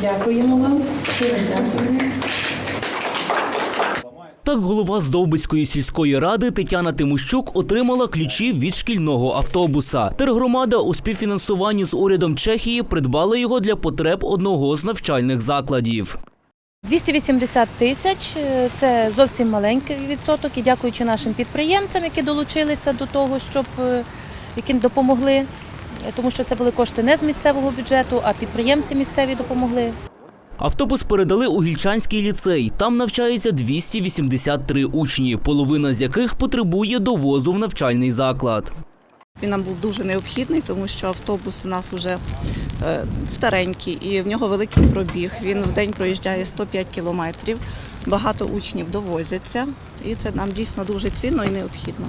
Дякуємо вам. Дякуємо. Так голова Здовбицької сільської ради Тетяна Тимощук отримала ключі від шкільного автобуса. Тергромада у співфінансуванні з урядом Чехії придбала його для потреб одного з навчальних закладів. 280 тисяч це зовсім маленький відсоток. І дякуючи нашим підприємцям, які долучилися до того, щоб е, які допомогли, тому що це були кошти не з місцевого бюджету, а підприємці місцеві допомогли. Автобус передали у Гільчанський ліцей. Там навчається 283 учні, половина з яких потребує довозу в навчальний заклад. Він нам був дуже необхідний, тому що автобус у нас вже е, старенький і в нього великий пробіг. Він в день проїжджає 105 кілометрів. Багато учнів довозяться, і це нам дійсно дуже цінно і необхідно.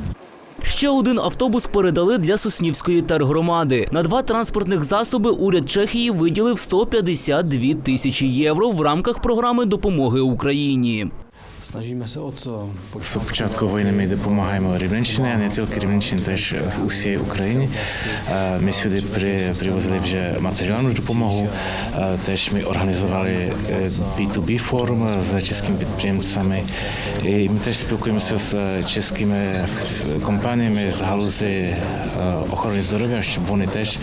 Ще один автобус передали для Соснівської тергромади. На два транспортних засоби уряд Чехії виділив 152 тисячі євро в рамках програми допомоги Україні. Snažíme se o co? З початку війни ми допомагаємо Рівненщині, а не тільки Рівненщині, теж в усій Україні. Е, Ми сюди при, привозили вже матеріальну допомогу. Е, Теж ми організували е, B2B форум з чеськими підприємцями. І ми теж спілкуємося з чеськими компаніями з галузі е, охорони здоров'я, щоб вони теж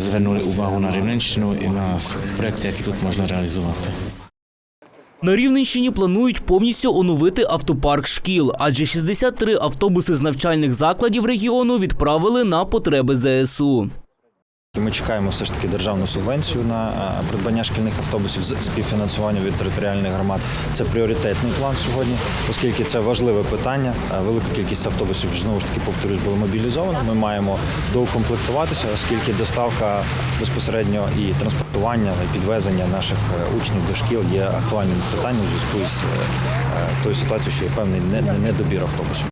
звернули увагу на Рівненщину і на проекти, які тут можна реалізувати. На Рівненщині планують повністю оновити автопарк шкіл, адже 63 автобуси з навчальних закладів регіону відправили на потреби ЗСУ. Ми чекаємо все ж таки державну субвенцію на е, придбання шкільних автобусів з співфінансування від територіальних громад. Це пріоритетний план сьогодні, оскільки це важливе питання. Е, Велика кількість автобусів знову ж таки повторюсь була мобілізована. Ми маємо доукомплектуватися, оскільки доставка безпосередньо і транспортування і підвезення наших е, учнів до шкіл є актуальним питанням у зв'язку з тою ситуацією, що є певний не- не- недобір автобусів.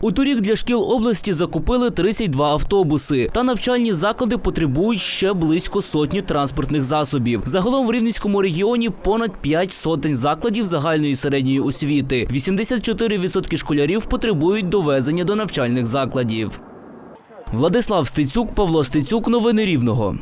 У торік для шкіл області закупили 32 автобуси, та навчальні заклади потребують ще близько сотні транспортних засобів. Загалом в Рівненському регіоні понад 5 сотень закладів загальної середньої освіти. 84% школярів потребують довезення до навчальних закладів. Владислав Стецюк, Павло Стецюк. Новини Рівного.